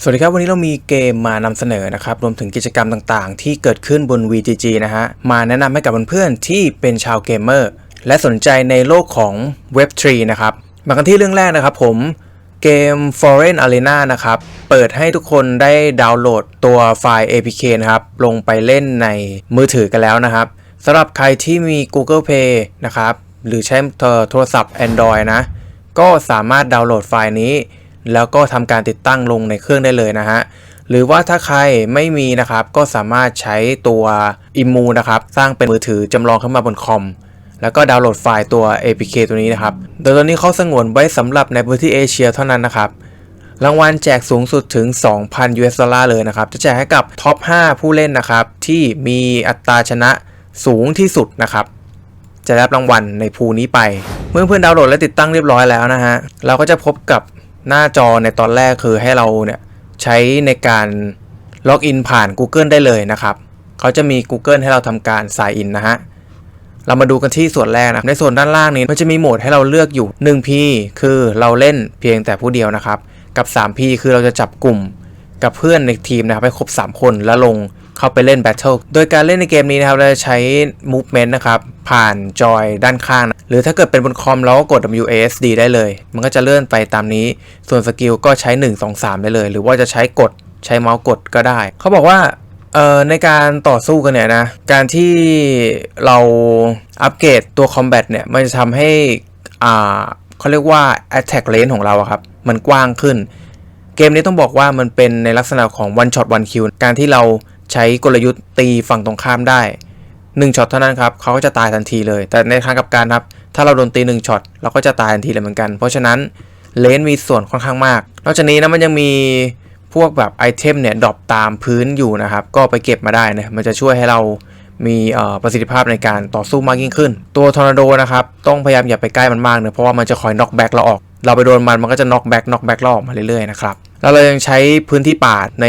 สวัสดีครับ วันนี้เรามีเกมมานำเสนอนะครับ รวมถึงกิจกรรมต่างๆ ที่เกิดขึ้นบน VGG นะฮะ มาแนะนำให้กับเพื่อนๆที่เป็นชาวเกมเมอร์ และสนใจในโลกของ Web3 นะครับ มากันที่เรื่องแรกนะครับผมเกม Foreign Arena นะครับ เปิดให้ทุกคนได้ดาวน์โหลดตัวไฟล์ APK นะครับ ลงไปเล่นในมือถือกันแล้วนะครับสำหรับใครที่มี Google Play นะครับ หรือใช้โทรศัพท์ Android นะ ก็สามารถดาวน์โหลดไฟล์นี้ แล้วก็ทำการติดตั้งลงในเครื่องได้เลยนะฮะหรือว่าถ้าใครไม่มีนะครับก็สามารถใช้ตัวอิมูนะครับสร้างเป็นมือถือจำลองขึ้นมาบนคอมแล้วก็ดาวน์โหลดไฟล์ตัว APK ตัวนี้นะครับ โดยตัวนี้เขาสงวนไว้สำหรับในพื้นที่เอเชียเท่านั้นนะครับ รางวัลแจกสูงสุดถึง 2,000 US ดอลลาร์เลยนะครับ จะแจกให้กับท็อป 5 ผู้เล่นนะครับ ที่มีอัตราชนะสูงที่สุดนะครับ จะได้รับรางวัลในภูนี้ไป เมื่อเพื่อนดาวน์โหลดและติดตั้งเรียบร้อยแล้วนะฮะ เราก็จะพบกับ หน้าจอในตอนแรกคือให้เราเนี่ยใช้ในการล็อกอินผ่าน Google ได้เลยนะครับ เขาจะมี Google ให้เราทำการ sign in นะฮะ เรามาดูกันที่ส่วนแรกนะ ในส่วนด้านล่างนี้มันจะมีโหมดให้เราเลือกอยู่ 1P คือเราเล่นเพียงแต่ผู้เดียวนะครับ กับ 3P คือเราจะจับกลุ่มกับเพื่อนในทีมนะครับให้ครบ 3 คนแล้วลง เข้าไปเล่นแบทเทิลโดยการเล่นในเกมนี้นะครับเราจะใช้ movement นะครับผ่านจอยด้านข้าง หรือถ้าเกิดเป็นบนคอมเราก็กด WASD ได้เลย มันก็จะเลื่อนไปตามนี้ ส่วนสกิลก็ใช้ 1 2 3 ได้เลย หรือว่าจะใช้กดใช้เมาส์กดก็ได้ เขาบอกว่าเอ่อในการต่อสู้กันเนี่ยนะ การที่เราอัปเกรดตัว Combat เนี่ย มันจะทำให้อ่าเขาเรียกว่า attack range ของเราครับ มันกว้างขึ้น เกมนี้ต้องบอกว่ามันเป็นในลักษณะของ one shot one kill การที่เรา ใช้กลยุทธ์ตีฝั่งตรงข้ามได้1ช็อตเท่านั้นครับเขาก็จะตายทันทีเลย แต่ในทางกลับการครับ ถ้าเราโดนตี1ช็อตเราก็จะตายทันทีเลยเหมือนกัน เพราะฉะนั้นเลนมีส่วนค่อนข้างมาก นอกจากนี้นะมันยังมีพวกแบบไอเทมเนี่ยดรอปตามพื้นอยู่นะครับ ก็ไปเก็บมาได้นะ มันจะช่วยให้เรามีประสิทธิภาพในการต่อสู้มากยิ่งขึ้น ตัวทอร์นาโดนะครับ ต้องพยายามอย่าไปใกล้มันมากเนะเพราะว่ามันจะคอยน็อกแบ็กเราออก เราไปโดนมันมันก็จะน็อกแบ็กน็อกแบ็กเราออกมาเรื่อยๆนะครับ แล้วเรายังใช้พื้นที่ป่าใน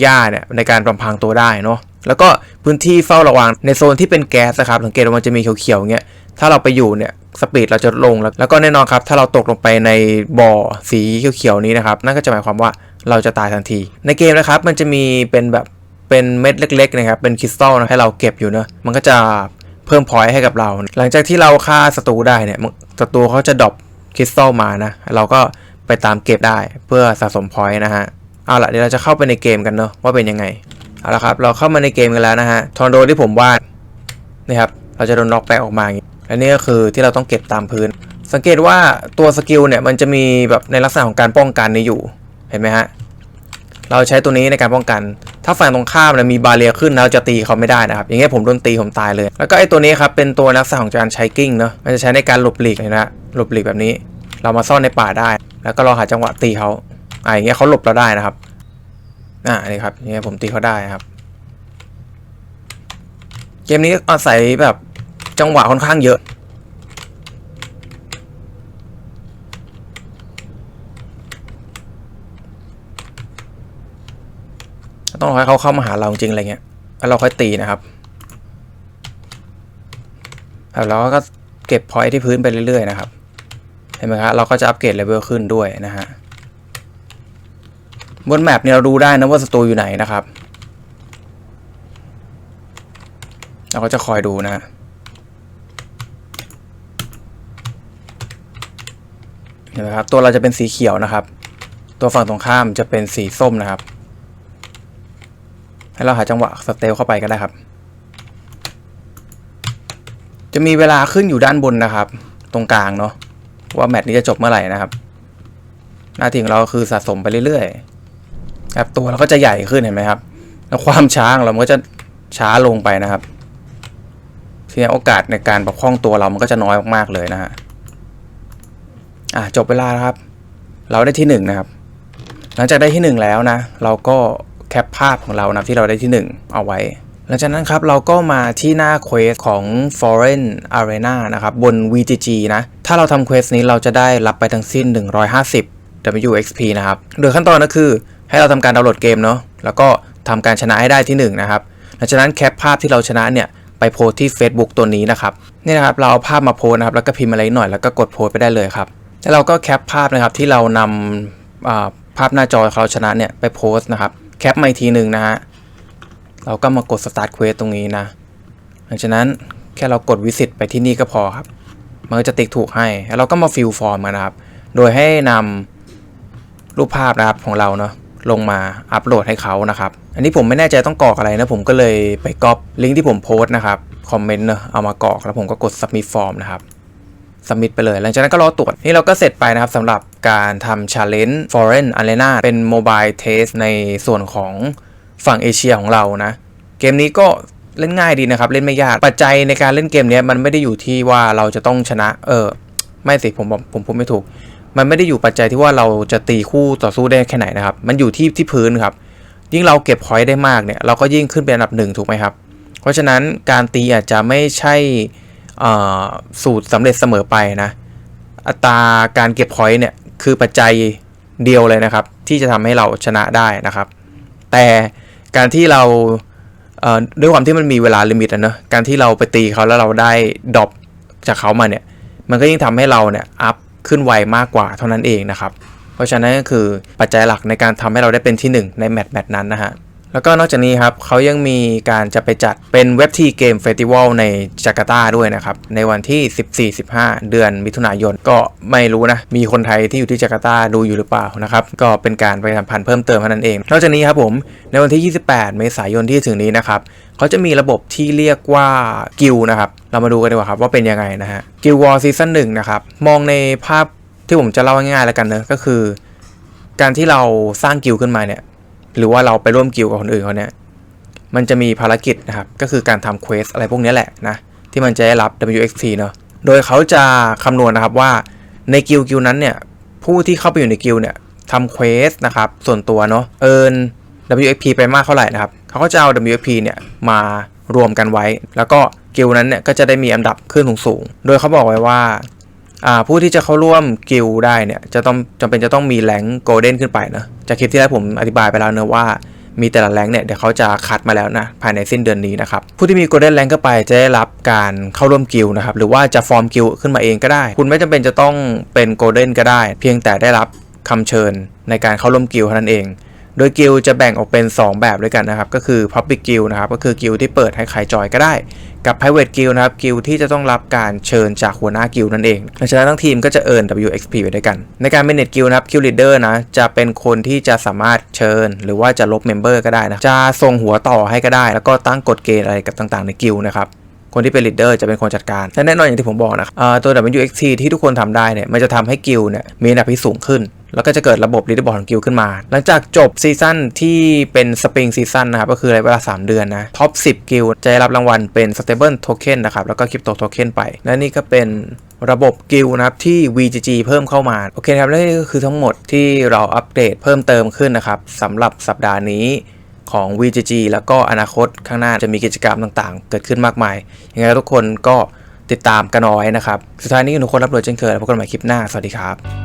หญ้าเนี่ยในการรำพังตัวได้เนาะแล้วก็พื้นที่เฝ้าระวังในโซนที่เป็นแก๊สนะครับสังเกตว่ามันจะมีเขียวๆเงี้ยถ้าเราไปอยู่เนี่ยสปีดเราจะลงแล้วแล้วก็แน่นอนครับ ถ้าเราตกลงไปในบ่อสีเขียวๆนี้นะครับ นั่นก็จะหมายความว่าเราจะตายทันที ในเกมนะครับ มันจะมีเป็นแบบเป็นเม็ดเล็กๆนะครับ เป็นคริสตัลนะให้เราเก็บอยู่เนะมันก็จะเพิ่มพอยต์ให้กับเรา หลังจากที่เราฆ่าศัตรูได้เนี่ยศัตรูเขาจะดรอปคริสตัลมานะ เราก็ ไปตามเก็บได้เพื่อสะสมพอยต์นะฮะเอาละเดี๋ยวเราจะเข้าไปในเกมกันเนาะว่าเป็นยังไงเอาละครับ เราเข้ามาในเกมกันแล้วนะฮะทอร์โดที่ผมวาดนี่ครับเราจะโดนน็อกแบ็กออกมาอย่างนี้และนี่ก็คือที่เราต้องเก็บตามพื้น สังเกตว่าตัวสกิลเนี่ยมันจะมีแบบในลักษณะของการป้องกันนี้อยู่เห็นไหมฮะเราใช้ตัวนี้ในการป้องกัน ถ้าฝั่งตรงข้ามเนี่ยมีบาเรียขึ้นเราจะตีเขาไม่ได้นะครับ อย่างเงี้ยผมโดนตีผมตายเลย แล้วก็ไอ้ตัวนี้ครับเป็นตัวลักษณะของการใช้กิ้งเนาะมันจะใช้ในการหลบหลีกเลยนะหลบหลีกแบบนี้ เรามาซ่อนในป่าได้ แล้วก็ราหาจังหวะตีเขาอ่าอย่างเงี้ยเขาหลบเราได้นะครับอ่านี่ครับอย่างเงี้ยผมตีเขาได้ครับ เกมนี้อาศัยแบบจังหวะค่อนข้างเยอะ ต้องให้เขาเข้ามาหาเราจริงๆอะไรเงี้ยแล้วเราค่อยตีนะครับแล้วเราก็เก็บพอยที่พื้นไปเรื่อยๆนะครับ เห็นไหมครับเราก็จะอัปเกรดเลเวลขึ้นด้วยนะฮะบนแมปเนี่ยเราดูได้นะว่าศัตรูอยู่ไหนนะครับ เราก็จะคอยดูนะเห็นไหมครับตัวเราจะเป็นสีเขียวนะครับ ตัวฝั่งตรงข้ามจะเป็นสีส้มนะครับ ให้เราหาจังหวะสเตลเข้าไปก็ได้ครับ จะมีเวลาขึ้นอยู่ด้านบนนะครับ ตรงกลางเนาะ ว่าแมตช์นี้จะจบเมื่อไหร่นะครับ หน้าที่ของเราคือสะสมไปเรื่อยๆครับตัวเราก็จะใหญ่ขึ้นเห็นไหมครับ แล้วความช้าของเรามันก็จะช้าลงไปนะครับทีนี้โอกาสในการประคองตัวเรามันก็จะน้อยมากๆเลยนะฮะอะจบเวลาครับ เราได้ที่หนึ่งนะครับ หลังจากได้ที่หนึ่งแล้วนะ เราก็แคปภาพของเรานะที่เราได้ที่หนึ่งเอาไว้ ลังจากนั้นครับเราก็มาที่หน้าเควสของ Foreign Arena นะครับบน VGG นะ ถ้าเราทำเควสนี้เราจะได้รับไปทั้งสิ้น 150 WXP นะครับ โดยขั้นตอนก็คือให้เราทำการดาวน์โหลดเกมเนาะแล้วก็ทำการชนะให้ได้ที่ 1 นะครับ หลังจากนั้นแคปภาพที่เราชนะเนี่ยไปโพสที่ Facebook ตัวนี้นะครับนี่นะครับเราเอาภาพมาโพสนะครับแล้วก็พิมพ์อะไรหน่อยแล้วก็กดโพสไปได้เลยครับแล้วเราก็แคปภาพนะครับที่เรานำภาพหน้าจอเขาชนะเนี่ยไปโพสนะครับแคปมาอีกทีหนึ่งนะฮะ เราก็มากด start quest ตรงนี้นะ หลังจากนั้นแค่เรากด visit ไปที่นี่ก็พอครับ มันก็จะติ๊กถูกให้ แล้วเราก็มา fill form กันนะครับ โดยให้นำรูปภาพนะครับของเราเนาะลงมาอัปโหลดให้เขานะครับ อันนี้ผมไม่แน่ใจต้องกรอกอะไรนะ ผมก็เลยไปก๊อปลิงก์ที่ผมโพสต์นะครับ คอมเมนต์เนาะเอามากรอกแล้วผมก็กด submit form นะครับสมิธไปเลย หลังจากนั้นก็รอตรวจ นี่เราก็เสร็จไปนะครับสำหรับการทำ Challenge Foreign Arena เป็น Mobile Test ในส่วนของ ฝั่งเอเชียของเรานะ เกมนี้ก็เล่นง่ายดีนะครับ เล่นไม่ยาก ปัจจัยในการเล่นเกมนี้มันไม่ได้อยู่ที่ว่าเราจะต้องชนะ เออ ไม่สิผมบอกผมพูดไม่ถูก มันไม่ได้อยู่ปัจจัยที่ว่าเราจะตีคู่ต่อสู้ได้แค่ไหนนะครับ มันอยู่ที่ที่พื้นครับ ยิ่งเราเก็บพอยต์ได้มากเนี่ย เราก็ยิ่งขึ้นเป็นอันดับหนึ่งถูกไหมครับ เพราะฉะนั้นการตีอาจจะไม่ใช่สูตรสำเร็จเสมอไปนะ อัตราการเก็บพอยต์เนี่ยคือปัจจัยเดียวเลยนะครับ ที่จะทำให้เราชนะได้นะครับ แต่ การที่เราเด้วยความที่มันมีเวลาลิมิตนะเนอะการที่เราไปตีเขาแล้วเราได้ดรอปจากเขามาเนี่ย มันก็ยิ่งทำให้เราเนี่ยอัพขึ้นไวมากกว่าเท่านั้นเองนะครับ เพราะฉะนั้นก็คือปัจจัยหลักในการทำให้เราได้เป็นที่หนึ่งในแมตช์แมตช์นั้นนะฮะ แล้วก็นอกจากนี้ครับเขายังมีการจะไปจัดเป็นเว็บทีเกมเฟสติวัลในจาการ์ตาด้วยนะครับ ในวันที่ 14-15 เดือนมิถุนายนก็ไม่รู้นะ มีคนไทยที่อยู่ที่จาการ์ตาดูอยู่หรือเปล่านะครับ ก็เป็นการไปสัมพันธ์เพิ่มเติมเท่านั้นเอง นอกจากนี้ครับผม ในวันที่ 28 เมษายนที่ถึงนี้นะครับเขาจะมีระบบที่เรียกว่ากิลนะครับ เรามาดูกันดีกว่าครับว่าเป็นยังไงนะฮะกิลวอร์ซีซั่นหนึ่งนะครับ มองในภาพที่ผมจะเล่าง่ายๆแล้วกันเนอะก็คือ การที่เราสร้างกิลขึ้นมาเนี่ย หรือว่าเราไปร่วมกิลกับคนอื่นเขาเนี่ยมันจะมีภารกิจนะครับ ก็คือการทำเควสอะไรพวกนี้แหละนะ ที่มันจะได้รับ WXP เนาะโดยเขาจะคำนวณนะครับว่าในกิลกิลนั้นเนี่ย ผู้ที่เข้าไปอยู่ในกิลเนี่ยทำเควสนะครับ ส่วนตัวเนาะเอิน WXP ไปมากเท่าไหร่นะครับเขาก็จะเอา WXP เนี่ยมารวมกันไว้ แล้วก็กิลนั้นเนี่ยก็จะได้มีอันดับขึ้นสูงๆ โดยเขาบอกไว้ว่าอ่า ผู้ที่จะเข้าร่วมกิลได้เนี่ยจะต้องจำเป็นจะต้องมีแรงโกลเด้นขึ้นไปนะจากคลิปที่แล้วผมอธิบายไปแล้วเนะว่ามีแต่ละแรงเนี่ยเดี๋ยวเขาจะคัดมาแล้วนะภายในสิ้นเดือนนี้นะครับผู้ที่มีโกลเด้นแรงเข้าไปจะได้รับการเข้าร่วมกิลนะครับหรือว่าจะฟอร์มกิลขึ้นมาเองก็ได้ คุณไม่จำเป็นจะต้องเป็นโกลเด้นก็ได้ เพียงแต่ได้รับคำเชิญในการเข้าร่วมกิลเท่านั้นเอง โดยกิลด์จะแบ่งออกเป็น 2 แบบด้วยกันนะครับ ก็คือ Public Guild นะครับ ก็คือกิลด์ที่เปิดให้ใครจอยก็ได้ กับ Private Guild นะครับ กิลด์ที่จะต้องรับการเชิญจากหัวหน้ากิลด์นั่นเองหลังจากนั้นทั้งทีมก็จะเอิร์น WXP ไปด้วยกัน ในการ Manage Guild นะครับ Guild Leader นะ จะเป็นคนที่จะสามารถเชิญ หรือว่าจะลบเมมเบอร์ก็ได้นะ จะส่งหัวต่อให้ก็ได้ แล้วก็ตั้งกฎเกณฑ์อะไรกับต่างๆ ในกิลด์นะครับ คนที่เป็นลีดเดอร์จะเป็นคนจัดการและแน่นอนอย่างที่ผมบอกนะครับอ่าตัว WXT ที่ทุกคนทำได้เนี่ยมันจะทำให้กิลด์เนี่ยมีอันดับที่สูงขึ้น แล้วก็จะเกิดระบบลีดเดอร์บอร์ดของกิลด์ขึ้นมา หลังจากจบซีซั่นที่เป็นสปริงซีซั่นนะครับก็คือระยะเวลา 3 เดือนนะท็อป 10 กิลด์จะได้รับรางวัลเป็น Stable Token นะครับแล้วก็ Crypto Token ไป และนี่ก็เป็นระบบกิลด์นะครับที่ VGG เพิ่มเข้ามา โอเคครับและนี่ก็คือทั้งหมดที่เราอัปเดตเพิ่มเติมขึ้นนะครับสำหรับสัปดาห์นี้ ของ VGG แล้วก็อนาคตข้างหน้าจะมีกิจกรรมต่างๆ เกิดขึ้นมากมาย ยังไงทุกคนก็ติดตามกันเอาไว้นะครับ สุดท้ายนี้ทุกคนรับโดยเช่นเคยแล้วพบกันใหม่คลิปหน้า สวัสดีครับ